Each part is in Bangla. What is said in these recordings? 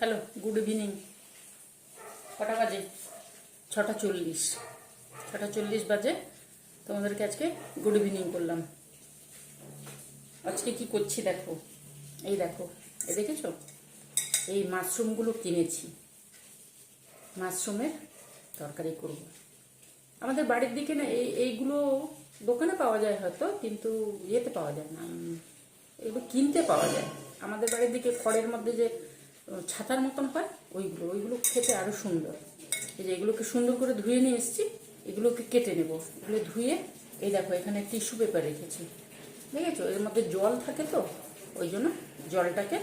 Hello, good evening. কটা বাজে? ছটা চল্লিশ। ছটা চল্লিশ বাজে। তোমাদেরকে আজকে গুড ইভিনিং করলাম। আজকে কি করছি দেখো? এই দেখো, এ দেখেছ? এই মাশরুমগুলো কিনেছি। মাশরুমের তরকারি করব। আমাদের বাড়ির দিকে না, এই, এইগুলো দোকানে পাওয়া যায় হয়তো, কিন্তু ইয়েতে পাওয়া যায় না। এগুলো কিনতে পাওয়া যায়। আমাদের বাড়ির দিকে খড়ের মধ্যে যে ছাতার মতন হয়, ওইগুলো ওইগুলো খেতে আরও সুন্দর। এই যে এগুলোকে সুন্দর করে ধুয়ে নিয়ে এসেছি, এগুলোকে কেটে নেব। এগুলো ধুয়ে, এই দেখো, এখানে টিস্যু পেপার রেখেছি। দেখেছ? এর মধ্যে জল থাকে তো, ওই জন্য জলটাকে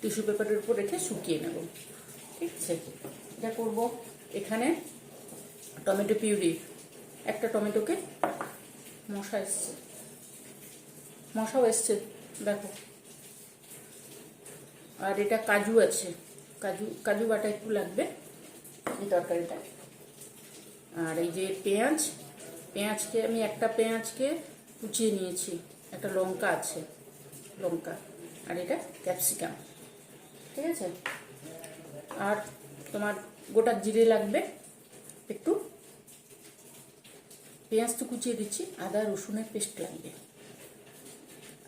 টিস্যু পেপারের উপর রেখে শুকিয়ে নেব। ঠিক আছে? এটা করব এখানে টমেটো পিউরি। একটা টমেটোকে মশা এসছে। মশাও এসছে, দেখো। আর এটা কাজু আছে। কাজু কাজু বাটা একটু লাগবে এই তরকারিটা আর এই যে পেঁয়াজ, পেঁয়াজকে আমি একটা পেঁয়াজকে কুচিয়ে নিয়েছি। একটা লঙ্কা আছে, লঙ্কা। আর এটা ক্যাপসিকাম। ঠিক আছে? আর তোমার গোটা জিরে লাগবে একটু। পেঁয়াজ তো কুচিয়ে দিচ্ছি, আদা, রসুনের পেস্ট লাগবে।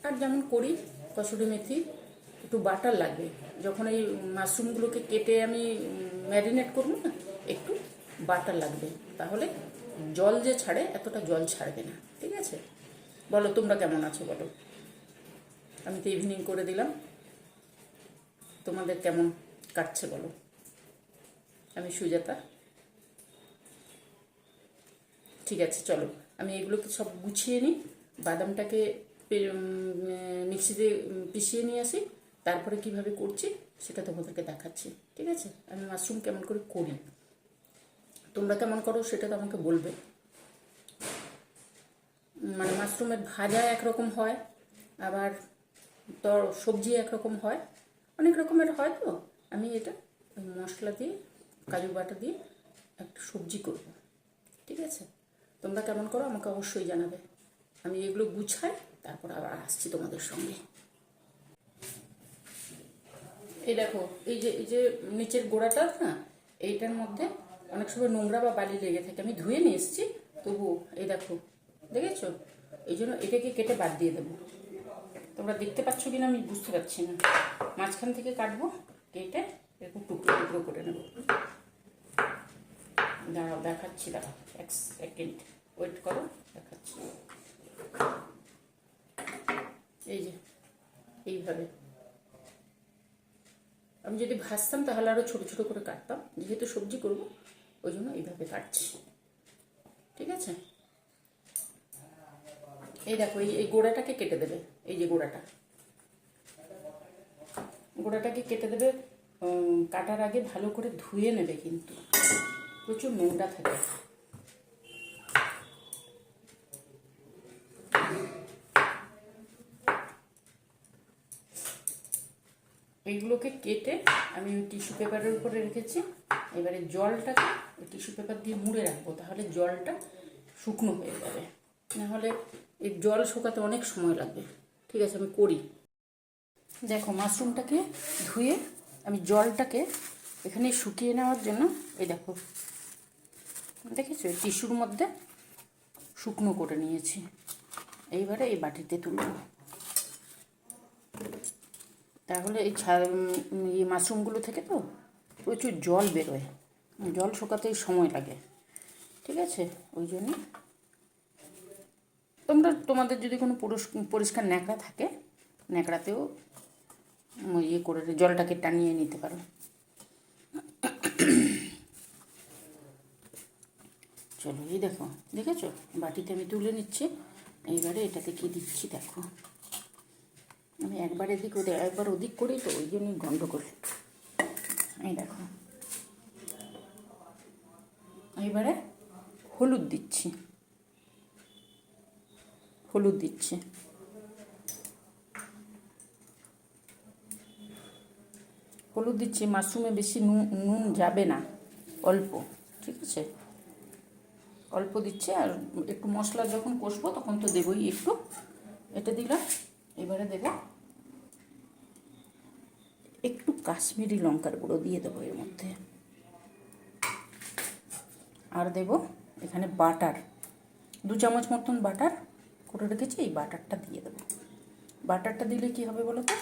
আর যেমন করি, কসুরি মেথি একটু বাটার লাগবে। যখন এই মাশরুমগুলোকে কেটে আমি ম্যারিনেট করব না, একটু বাটার লাগবে। তাহলে জল যে ছাড়ে, এতটা জল ছাড়বে না। ঠিক আছে? বলো, তোমরা কেমন আছো বলো? আমি তো ইভিনিং করে দিলাম। তোমাদের কেমন কাটছে বলো? আমি সুজাতা। ঠিক আছে, চলো। আমি এগুলোকে সব গুছিয়ে নিই। বাদামটাকে মিক্সিতে পিষিয়ে নিয়ে আসি। তারপরে কীভাবে করছি সেটা তোমাদেরকে দেখাচ্ছি, ঠিক আছে? আমি মাশরুম কেমন করে করি? তোমরা কেমন করো সেটা তো আমাকে বলবে। মানে মাশরুমের ভাজা একরকম হয়, আবার তর সবজি একরকম হয়, অনেক রকমের হয় তো। আমি এটা মশলা দিয়ে, কাজু বাটা দিয়ে একটা সবজি করব, ঠিক আছে? তোমরা কেমন করো আমাকে অবশ্যই জানাবে। আমি এগুলো গুছাই, তারপর আবার আসছি তোমাদের সঙ্গে। এই দেখো, এই যে এই যে নিচের গোড়াটা না, এইটার মধ্যে অনেক সময় নোংরা বা বালি লেগে থাকে। আমি ধুয়ে নিয়ে এসেছি তবু এই দেখো, দেখেছ? এই জন্য এটাকে কেটে বাদ দিয়ে দেবো। তোমরা দেখতে পাচ্ছ কিনা আমি বুঝতে পারছি না। মাঝখান থেকে কাটবো, কেটে এরকম টুকরো টুকরো করে নেব। দাঁড়াও, দেখাচ্ছি, দাঁড়াও, এক সেকেন্ড ওয়েট করো, দেখাচ্ছি। এই যে, এইভাবে। আমি যদি ভাজতাম তাহলে আরও ছোট ছোট করে কাটতাম। যেহেতু সবজি করব, ওই জন্য এইভাবে কাটছি। ঠিক আছে? এই দেখো, এই এই গোড়াটাকে কেটে দেবে। এই যে গোড়াটা। গোড়াটাকে কেটে দেবে কাটার আগে ভালো করে ধুয়ে নেবে কিন্তু। প্রচুর নোংরা থাকে। এইগুলোকে কেটে আমি ওই টিস্যু পেপারের উপরে রেখেছি। এবারে জলটাকে ওই টিস্যু পেপার দিয়ে মুড়ে রাখব, তাহলে জলটা শুকনো হয়ে যাবে। নাহলে এই জল শুকাতে অনেক সময় লাগবে। ঠিক আছে, আমি করি। দেখো, মাশরুমটাকে ধুয়ে আমি জলটাকে এখানে শুকিয়ে নেওয়ার জন্য, এই দেখো, দেখেছ? টিস্যুর মধ্যে শুকনো করে নিয়েছি। এইবারে এই বাটিতে তুলব তাহলে এই এই মাশরুমগুলো থেকে তো প্রচুর জল বেরোয়। জল শুকাতেই সময় লাগে। ঠিক আছে? ওই জন্য তোমরা, তোমাদের যদি কোনো পুরুষ- পরিষ্কার ন্যাকড়া থাকে, ন্যাকড়াতেও ইয়ে করে জলটাকে টানিয়ে নিতে পারো। চলো, এই দেখো, দেখেছ? বাটিতে আমি তুলে নিচ্ছি। এইবারে এটাতে কি দিচ্ছি, দেখো। আমি একবার এদিক ওদের একবার ওদিক করি তো ওই জন্যই গন্ডগোল। এই দেখো। এইবারে হলুদ দিচ্ছি। হলুদ দিচ্ছি। হলুদ দিচ্ছি, মাশরুমে বেশি নুন নুন যাবে না, অল্প, ঠিক আছে? অল্প দিচ্ছে আর একটু মশলা যখন কষবো তখন তো দেবই একটু। এটা দিলাম, এবারে দেবো একটু কাশ্মীরি লঙ্কার গুঁড়ো দিয়ে দেবো এর মধ্যে। আর দেব এখানে বাটার। দু চামচ মতন বাটার করে রেখেছি, এই বাটারটা দিয়ে দেবো। বাটারটা দিলে কি হবে বলো তো?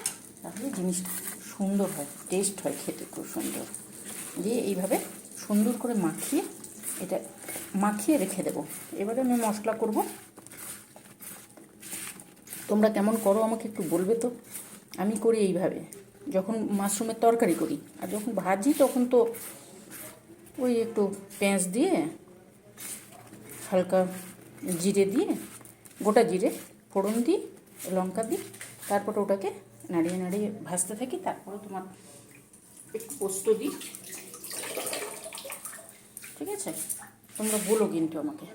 তাহলে জিনিসটা সুন্দর হয় টেস্ট হয় খেতে খুব সুন্দর। দিয়ে এইভাবে সুন্দর করে মাখিয়ে এটা মাখিয়ে রেখে দেবো। এবারে আমি মশলা করব। তোমরা কেমন করো আমাকে একটু বলবে তো? আমি করি এইভাবে। যখন মাশরুমের তরকারি করি, আর যখন ভাজি তখন তো ওই একটু পেঁয়াজ দিয়ে হালকা জিরে দিয়ে, গোটা জিরে, ফোড়ন দিই লঙ্কা দিই তারপর ওটাকে নাড়িয়ে নাড়িয়ে ভাজতে থাকি, তারপরে তোমার একটু পোস্ত দিই। ঠিক আছে? তোমরা বলো কিন্তু আমাকে।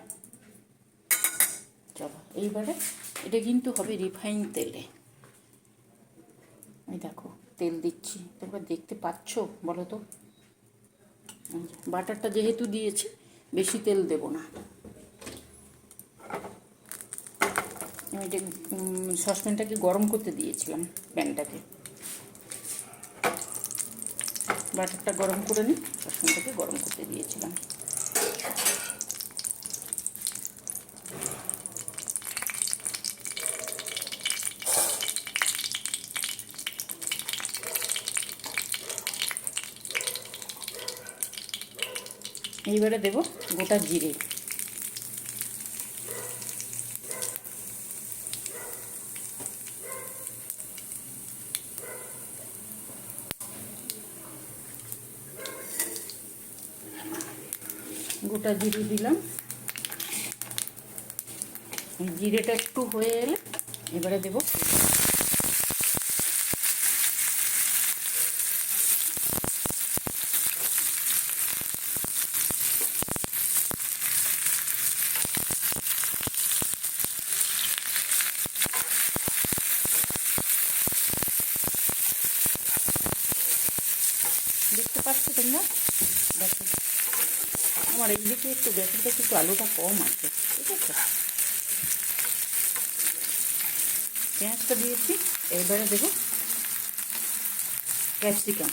চলো, এইবারে এটা কিন্তু হবে রিফাইন তেলে। এই দেখো। তেল দিচ্ছি। তোমরা দেখতে পাচ্ছ, বলো তো? বাটারটা যেহেতু দিয়েছি, বেশি তেল দেব না। আমি এটা সসপ্যানটাকে গরম করতে দিয়েছিলাম প্যানটাকে। বাটারটা গরম করে নিই, সসপ্যানটাকে গরম করতে দিয়েছিলাম। এইবারে দেব গোটা জিরে। গোটা জিরে দিলাম। জিরেটা একটু হয়ে এলে এবারে দেব দেখতে পাচ্ছ তোমরা দেখো আমার একটু বেশি কাছে একটু আলুটা কম আছে, ঠিক আছে? পেঁয়াজটা দিয়েছি, এবারে দেবো ক্যাপসিকাম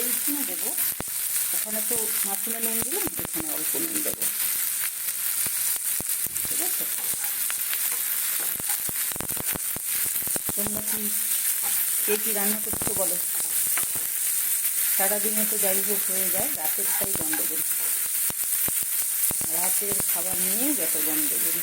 এইখানে দেবো মাছুনে নুন দিলাম এখানে অল্প নুন দেবো। ঠিক আছে? তোমরা কি, কে কী রান্না করছ বলো? সারাদিনে তো যাই হোক হয়ে যায় রাতের রাতেরটাই গন্ডগোল। রাতের খাবার নিয়ে যত গন্ডগোল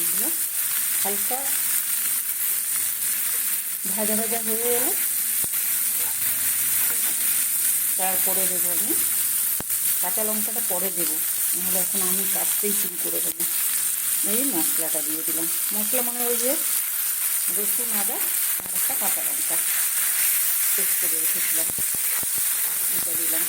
এগুলো হালকা ভাজা ভাজা হয়ে এলে তারপরে দেবো আমি কাঁচা লঙ্কাটা পরে দেবো। নাহলে এখন আমি কাটতেই শুরু করে দেবো। এই মশলাটা দিয়ে দিলাম। মশলা মানে ওই যে রসুন, আদা আর একটা কাঁচা লঙ্কা। পেস্ট করে রেখেছিলাম। এটা দিলাম।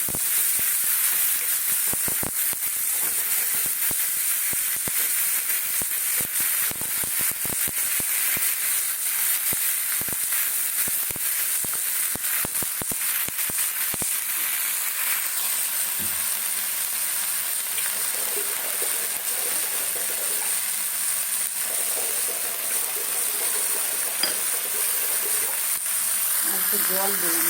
একটু জল দিলাম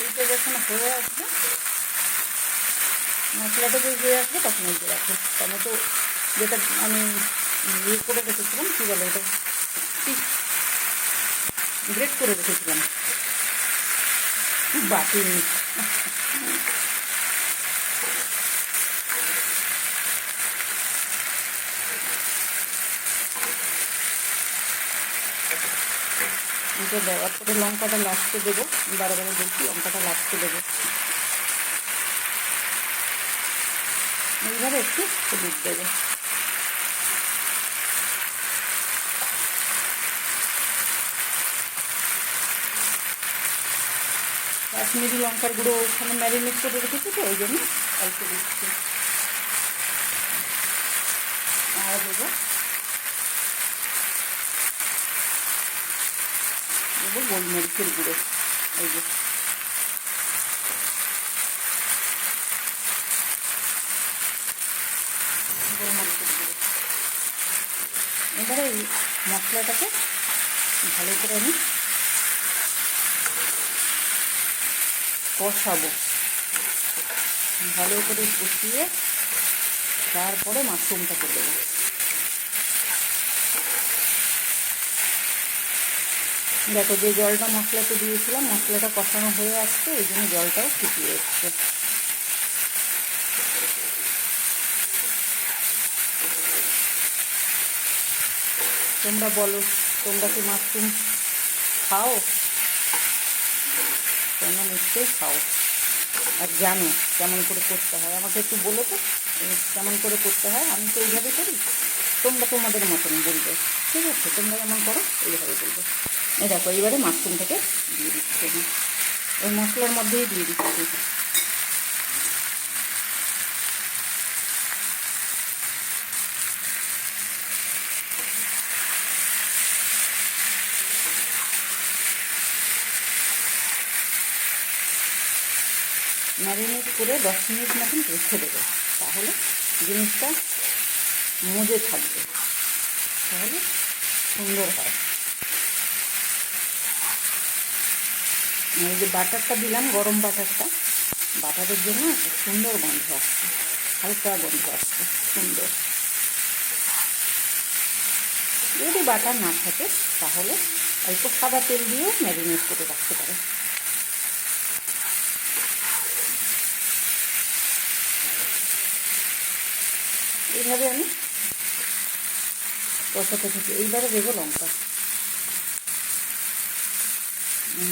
এইটা যখন হয়ে আসবে, মশলাটা যে হয়ে আসবে তখন এই রাখো। টমেটো যেটা আমি ইয়ে করে রেখেছিলাম, কী বলে এটা গ্রেট করে রেখেছিলাম। বাটিনি এটা দেওয়ার পরে লঙ্কাটা লাস্টে দেবো। বারো বারো দেখি লঙ্কাটা লাস্টে দেবো। এইভাবে একটু হলুদ দেবো। কাশ্মীরি লঙ্কার গুঁড়ো ওখানে ম্যারিনেট করে রেখেছি তো, ওই জন্য অল্প দিচ্ছি। আর দেবো। দেবো গোলমরিচের গুঁড়ো, এই যে। গুঁড়ো। এবারে এই মশলাটাকে ভালো করে আমি কষাবো। ভালো করে কষিয়ে তারপরে মাশরুমটাকে দেবো। দেখো, যে জলটা মশলাতে দিয়েছিলাম, মশলাটা কষানো হয়ে আসছে, এই জন্য জলটাও ফুটিয়ে এসছে। তোমরা বলো, তোমরা কি মাশরুম খাও? নিশ্চয়ই খাও। আর জানো কেমন করে করতে হয়। আমাকে একটু বলো তো কেমন করে করতে হয়। আমি তো এইভাবে করি। তোমরা তোমাদের মতন বলবে। ঠিক আছে, তোমরা যেমন করো, এইভাবে বলবে। এ দেখো, এইবারে মাশরুমটাকে দিয়ে দিচ্ছি। ওই মশলার মধ্যেই দিয়ে দিচ্ছি। ম্যারিনেট করে দশ মিনিট মতন রেখে দেবো। তাহলে জিনিসটা মজে থাকবে। তাহলে সুন্দর হয়। এই যে বাটারটা দিলাম, গরম বাটারটা, বাটারের জন্য সুন্দর গন্ধ আসছে, হালকা গন্ধ আসছে, সুন্দর। যদি বাটার না থাকে, তাহলে অল্প সাদা তেল দিয়েও ম্যারিনেট করে রাখতে পারে এইভাবে আমি কষাতে থাকি? এইবারে দেবো লঙ্কা।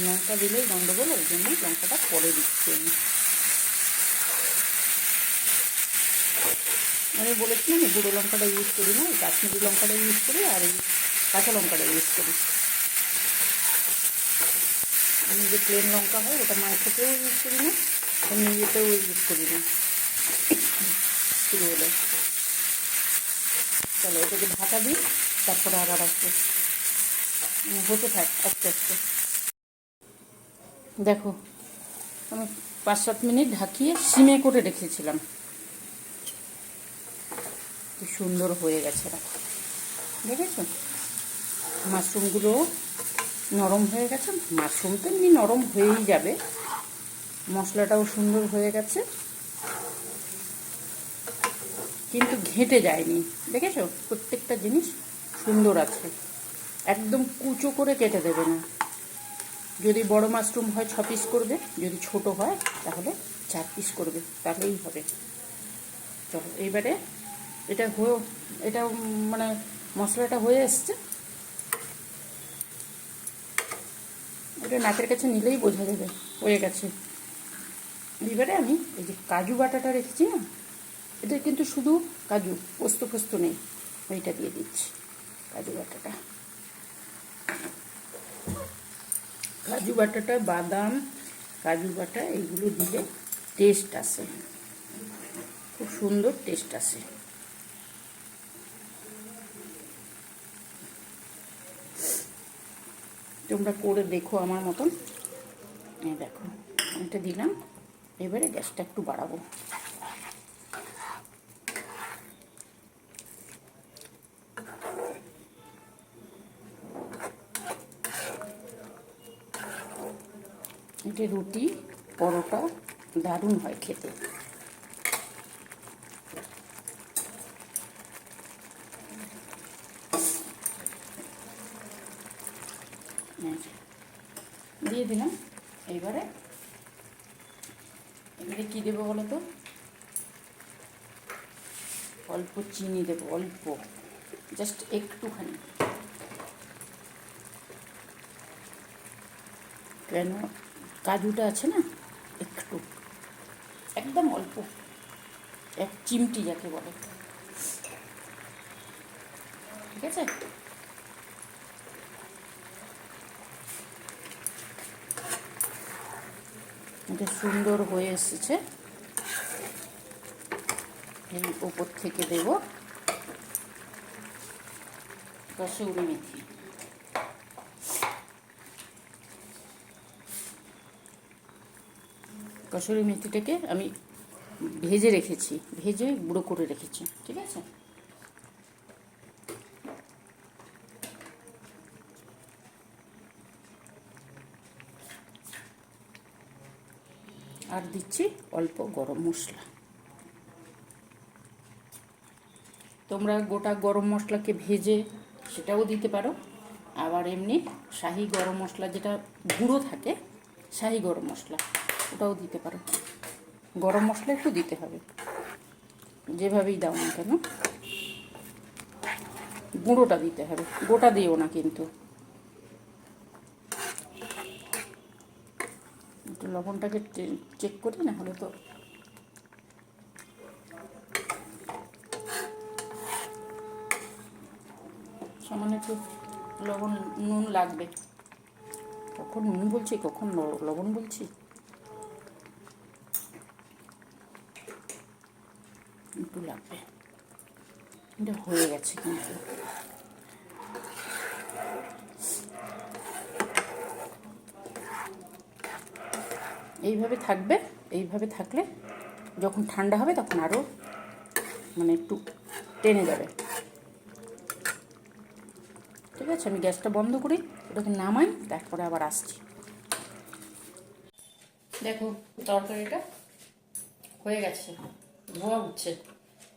লঙ্কা দিলেই গন্ডগোল, ওই জন্য লঙ্কাটা পরে দিচ্ছি আমি। আমি বলেছি এই গুঁড়ো লঙ্কাটা ইউজ করি না, এই কাশ্মীরি লঙ্কাটা ইউজ করি আর এই কাঁচা লঙ্কাটা ইউজ করি। আমি যে প্লেন লঙ্কা হয়, ওটা মাংসতেও ইউজ করি না, আমি ইয়েতেও ইউজ করি না। শুরু হলে। চলো, এটাকে ঢাকা দিই, তারপরে আবার আসব। হতে থাক, আস্তে আস্তে। দেখো, আমি পাঁচ সাত মিনিট ঢাকিয়ে সিমে করে রেখেছিলাম। কি সুন্দর হয়ে গেছে, দেখো। দেখেছ? মাশরুমগুলো নরম হয়ে গেছে, মাশরুম তো এমনি নরম হয়েই যাবে। মশলাটাও সুন্দর হয়ে গেছে। কিন্তু ঘেঁটে যায়নি। দেখেছ? প্রত্যেকটা জিনিস সুন্দর আছে। একদম কুচো করে কেটে দেবে না। যদি বড় মাশরুম হয় ছ পিস করবে, যদি ছোট হয় তাহলে চার পিস করবে। তাহলেই হবে। চলো, এইবারে এটা হয়ে এটা মানে মশলাটা হয়ে এসছে। এটা নাকের কাছে নিলেই বোঝা যাবে। হয়ে গেছে। এবারে আমি এই যে কাজু বাটাটা রেখেছি না এটা কিন্তু শুধু কাজু, পোস্ত ফোস্ত নেই। ওইটা দিয়ে দিচ্ছি, কাজু বাটাটা। কাজু বাটাটা, বাদাম, কাজু বাটা, এইগুলো দিলে টেস্ট আসে। খুব সুন্দর টেস্ট আসে। তোমরা করে দেখো আমার মতন। দেখো এটা দিলাম। এবারে গ্যাসটা একটু বাড়াবো। এটা রুটি, পরোটা দারুণ হয় খেতে। দিয়ে দিলাম। এইবারে এবারে কী দেবো বলো তো অল্প চিনি দেবো, অল্প জাস্ট একটুখানি। কেন? কাজুটা আছে না, একটু, একদম অল্প, এক চিমটি যাকে বলে। ঠিক আছে? সুন্দর হয়ে এসেছে। এই ওপর থেকে দেব। কসুরি মেথি কসুরি মেথিটাকে আমি ভেজে রেখেছি, ভেজে গুঁড়ো করে রেখেছি, ঠিক আছে? আর দিচ্ছি অল্প গরম মশলা। তোমরা গোটা গরম মশলাকে ভেজে সেটাও দিতে পারো। আবার এমনি শাহি গরম মশলা যেটা গুঁড়ো থাকে, শাহি গরম মশলা। ওটাও দিতে পারো। গরম মশলা একটু দিতে হবে। যেভাবেই দাও না কেন, গুঁড়োটা দিতে হবে। গোটা দিও না কিন্তু। একটু লবণটাকে চেক করি না হলে তো সামান্য একটু লবণ, নুন লাগবে। কখন নুন বলছি, কখন লবণ বলছি? একটু লাগবে। এটা হয়ে গেছে কিন্তু। এইভাবে থাকবে, এইভাবে থাকলে যখন ঠান্ডা হবে তখন আরও মানে একটু টেনে যাবে। ঠিক আছে, আমি গ্যাসটা বন্ধ করি, ওটাকে নামাই, তারপরে আবার আসছি। দেখো, তরকারিটা হয়ে গেছে। ধোয়া উঠছে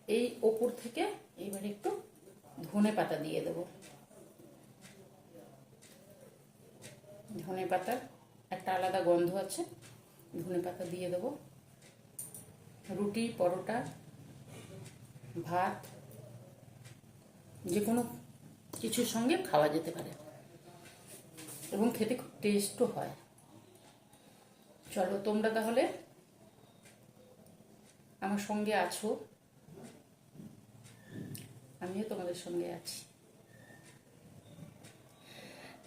এই ওপর থেকে এইবার একটু ধনে পাতা দিয়ে দেবো। ধনে পাতার একটা আলাদা গন্ধ আছে, ধনে পাতা দিয়ে দেবো। রুটি, পরোটা, ভাত, যে কোনো কিছুর সঙ্গে খাওয়া যেতে পারে। এবং খেতে খুব টেস্টও হয়। চলো তোমরা তাহলে আমার সঙ্গে আছো। আমিও তোমাদের সঙ্গে আছি।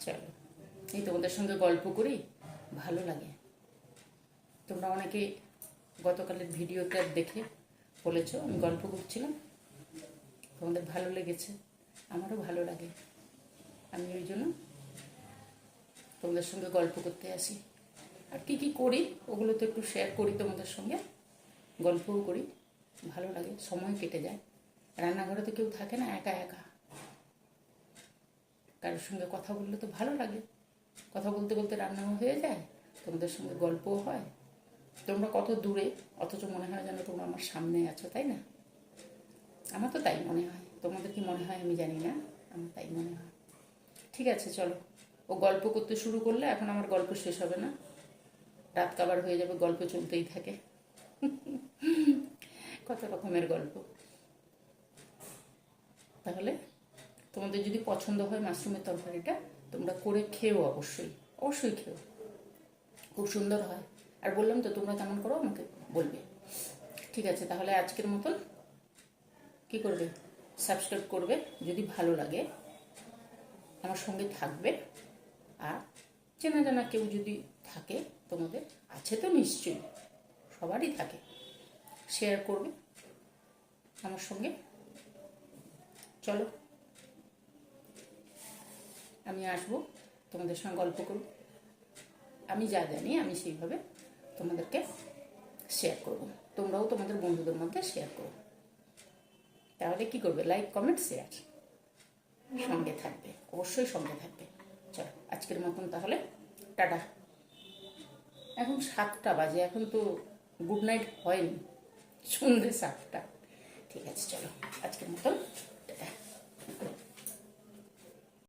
চলো, এই তোমাদের সঙ্গে গল্প করি, ভালো লাগে। তোমরা অনেকে গতকালের ভিডিওটা দেখে বলেছ, আমি গল্প করছিলাম। তোমাদের ভালো লেগেছে, আমারও ভালো লাগে। আমি ওই জন্য তোমাদের সঙ্গে গল্প করতে আসি। আর কি কি করি, ওগুলো তো একটু শেয়ার করি তোমাদের সঙ্গে। গল্পও করি, ভালো লাগে, সময় কেটে যায়। রান্নাঘরে তো কেউ থাকে না, একা একা। কারোর সঙ্গে কথা বললে তো ভালো লাগে। কথা বলতে বলতে রান্নাও হয়ে যায়, তোমাদের সঙ্গে গল্পও হয়। তোমরা কত দূরে, অথচ মনে হয় যেন তোমরা আমার সামনে আছো, তাই না? আমার তো তাই মনে হয়। তোমাদের কি মনে হয় আমি জানি না, আমার তাই মনে হয়। ঠিক আছে, চলো। ও গল্প করতে শুরু করলে এখন আমার গল্প শেষ হবে না। রাত কাবার হয়ে যাবে, গল্প চলতেই থাকে। কত রকমের গল্প। তাহলে তোমাদের যদি পছন্দ হয় মাশরুমের তরকারিটা, তোমরা করে খেও অবশ্যই অবশ্যই খেও। খুব সুন্দর হয়। আর বললাম তো, তোমরা কেমন করো আমাকে বলবে। ঠিক আছে, তাহলে আজকের মতন কি করবে? সাবস্ক্রাইব করবে, যদি ভালো লাগে। আমার সঙ্গে থাকবে। আর চেনা জানা কেউ যদি থাকে তোমাদের, আছে তো নিশ্চয়ই, সবারই থাকে। শেয়ার করবে আমার সঙ্গে। চলো, আমি আসব, তোমাদের সঙ্গে গল্প করব। আমি যা জানি, আমি সেইভাবে তোমাদেরকে শেয়ার করব। তোমরাও তোমাদের বন্ধুদের মধ্যে শেয়ার করো। তাহলে কি করবে? লাইক কমেন্ট শেয়ার সঙ্গে থাকবে, অবশ্যই সঙ্গে থাকবে। চলো, আজকের মতন তাহলে, টাটা। এখন সাতটা বাজে, এখন তো গুড নাইট হয়নি। সন্ধ্যে সাতটা। ঠিক আছে চলো আজকের মতন